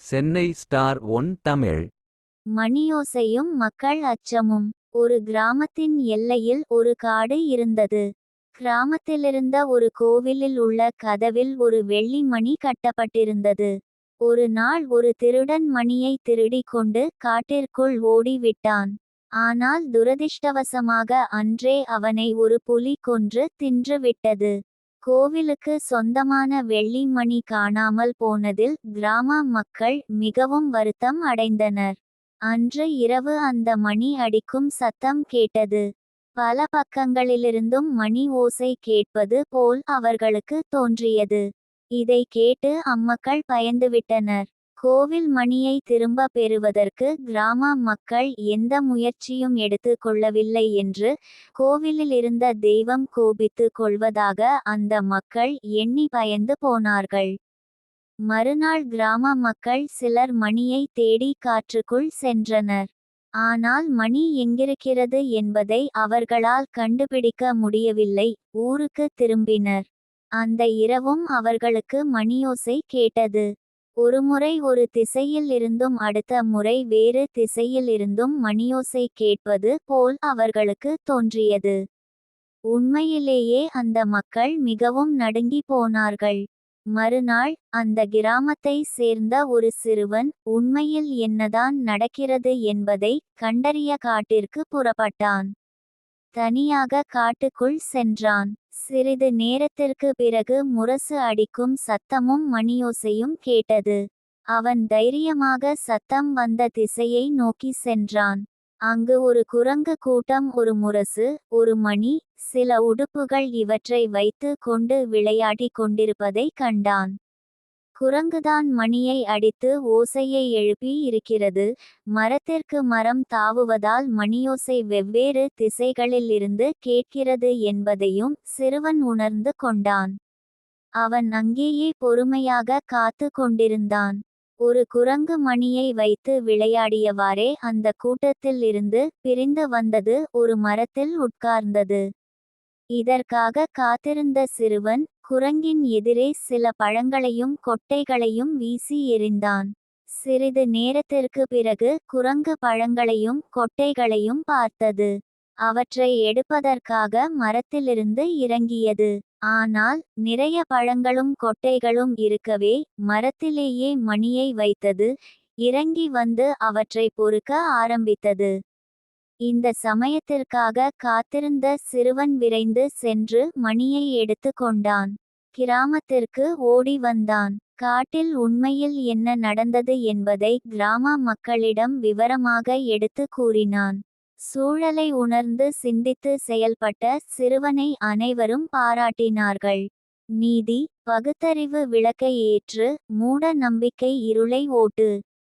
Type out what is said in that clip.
Chennai star one Tamil. மணியோசையும் மக்கள் அச்சமும். ஒரு கிராமத்தின் எல்லையில் ஒரு காடு இருந்தது. கிராமத்திலிருந்த ஒரு கோவிலில் உள்ள கதவில் ஒரு வெள்ளி மணி கட்டப்பட்டிருந்தது. ஒரு நாள் ஒரு திருடன் மணியை திருடிக் கொண்டு காட்டிற்குள் ஓடிவிட்டான். ஆனால் துரதிர்ஷ்டவசமாக அன்றே அவனை ஒரு புலி கொன்று தின்றுவிட்டது கோவிலுக்கு சொந்தமான வெள்ளி மணி காணாமல் போனதில் கிராம மக்கள் மிகவும் வருத்தம் அடைந்தனர். அன்று இரவு அந்த மணி அடிக்கும் சத்தம் கேட்டது. பல பக்கங்களிலிருந்தும் மணி ஓசை கேட்பது போல் அவர்களுக்கு தோன்றியது. இதை கேட்டு அம்மக்கள் பயந்துவிட்டனர். கோவில் மணியை திரும்ப பெறுவதற்கு கிராம மக்கள் எந்த முயற்சியும் எடுத்து கொள்ளவில்லை என்று கோவிலில் இருந்த தெய்வம் கோபித்து கொள்வதாக அந்த மக்கள் எண்ணி பயந்து போனார்கள். மறுநாள் கிராம மக்கள் சிலர் மணியை தேடி காற்றுக்குள் சென்றனர். ஆனால் மணி எங்கிருக்கிறது என்பதை அவர்களால் கண்டுபிடிக்க முடியவில்லை ஊருக்கு திரும்பினர். அந்த இரவும் அவர்களுக்கு மணியோசை கேட்டது. ஒருமுறை ஒரு திசையில் இருந்தும் அடுத்த முறை வேறு திசையில் இருந்தும் மணியோசை கேட்பது போல் அவர்களுக்கு தோன்றியது. உண்மையிலேயே அந்த மக்கள் மிகவும் நடுங்கி போனார்கள். மறுநாள் அந்த கிராமத்தை சேர்ந்த ஒரு சிறுவன் உண்மையில் என்னதான் நடக்கிறது என்பதை கண்டறிய காட்டிற்கு புறப்பட்டான். தனியாக காட்டுக்குள் சென்றான். சிறிது நேரத்திற்கு பிறகு முரசு அடிக்கும் சத்தமும் மணியோசையும் கேட்டது. அவன் தைரியமாக சத்தம் வந்த திசையை நோக்கி சென்றான். அங்கு ஒரு குரங்கு கூட்டம் ஒரு முரசு ஒரு மணி சில உடுப்புகள் இவற்றை வைத்து கொண்டு விளையாடிக் கொண்டிருப்பதை கண்டான். குரங்குதான் மணியை அடித்து ஓசையை எழுப்பி இருக்கிறது. மரத்திற்கு மரம் தாவுவதால் மணியோசை வெவ்வேறு திசைகளிலிருந்து கேட்கிறது என்பதையும் சிறுவன் உணர்ந்து கொண்டான். அவன் அங்கேயே பொறுமையாக காத்து கொண்டிருந்தான். ஒரு குரங்கு மணியை வைத்து விளையாடியவாறே அந்த கூட்டத்தில் இருந்து பிரிந்து வந்தது ஒரு மரத்தில் உட்கார்ந்தது. இதற்காக காத்திருந்த சிறுவன் குரங்கின் எதிரே சில பழங்களையும் கொட்டைகளையும் வீசி எறிந்தான். சிறிது நேரத்திற்கு பிறகு குரங்கு பழங்களையும் கொட்டைகளையும் பார்த்தது. அவற்றை எடுப்பதற்காக மரத்திலிருந்து இறங்கியது. ஆனால் நிறைய பழங்களும் கொட்டைகளும் இருக்கவே மரத்திலேயே மணியை வைத்தது. இறங்கி வந்து அவற்றை பொறுக்க ஆரம்பித்தது. இந்த சமயத்திற்காக காத்திருந்த சிறுவன் விரைந்து சென்று மணியை எடுத்து கொண்டான். கிராமத்திற்கு ஓடி வந்தான். காட்டில் உண்மையில் என்ன நடந்தது என்பதை கிராம மக்களிடம் விவரமாக எடுத்து கூறினான். சூழலை உணர்ந்து சிந்தித்து செயல்பட்ட சிறுவனை அனைவரும் பாராட்டினார்கள். நீதி பகுத்தறிவு விளக்கை ஏற்று மூட நம்பிக்கை இருளை ஓட்டு.